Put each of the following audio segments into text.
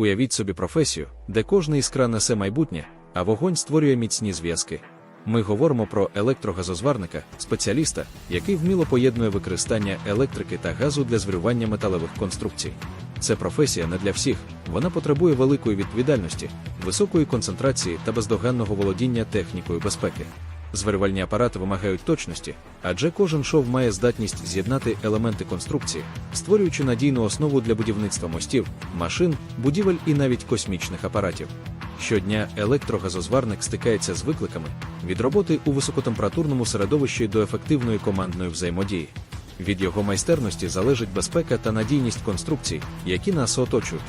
Уявіть собі професію, де кожна іскра несе майбутнє, а вогонь створює міцні зв'язки. Ми говоримо про електрогазозварника, спеціаліста, який вміло поєднує використання електрики та газу для зварювання металевих конструкцій. Це професія не для всіх, вона потребує великої відповідальності, високої концентрації та бездоганного володіння технікою безпеки. Зварювальні апарати вимагають точності, адже кожен шов має здатність з'єднати елементи конструкції, створюючи надійну основу для будівництва мостів, машин, будівель і навіть космічних апаратів. Щодня електрогазозварник стикається з викликами від роботи у високотемпературному середовищі до ефективної командної взаємодії. Від його майстерності залежить безпека та надійність конструкцій, які нас оточують.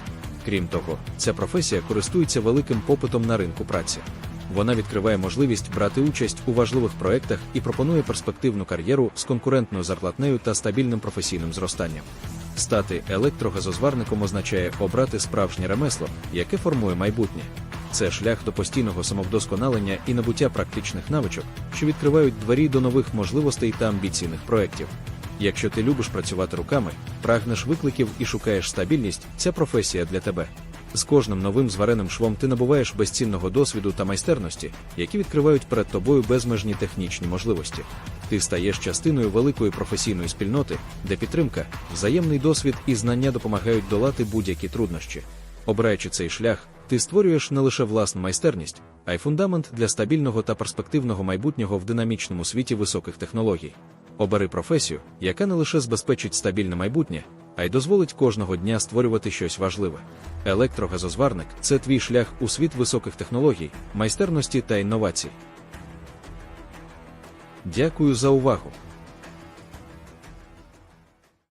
Крім того, ця професія користується великим попитом на ринку праці. Вона відкриває можливість брати участь у важливих проєктах і пропонує перспективну кар'єру з конкурентною зарплатнею та стабільним професійним зростанням. Стати електрогазозварником означає обрати справжнє ремесло, яке формує майбутнє. Це шлях до постійного самовдосконалення і набуття практичних навичок, що відкривають двері до нових можливостей та амбіційних проєктів. Якщо ти любиш працювати руками, прагнеш викликів і шукаєш стабільність, ця професія для тебе. З кожним новим звареним швом ти набуваєш безцінного досвіду та майстерності, які відкривають перед тобою безмежні технічні можливості. Ти стаєш частиною великої професійної спільноти, де підтримка, взаємний досвід і знання допомагають долати будь-які труднощі. Обираючи цей шлях, ти створюєш не лише власну майстерність, а й фундамент для стабільного та перспективного майбутнього в динамічному світі високих технологій. Обери професію, яка не лише забезпечить стабільне майбутнє, а й дозволить кожного дня створювати щось важливе. Електрогазозварник це твій шлях у світ високих технологій, майстерності та інновацій. Дякую за увагу!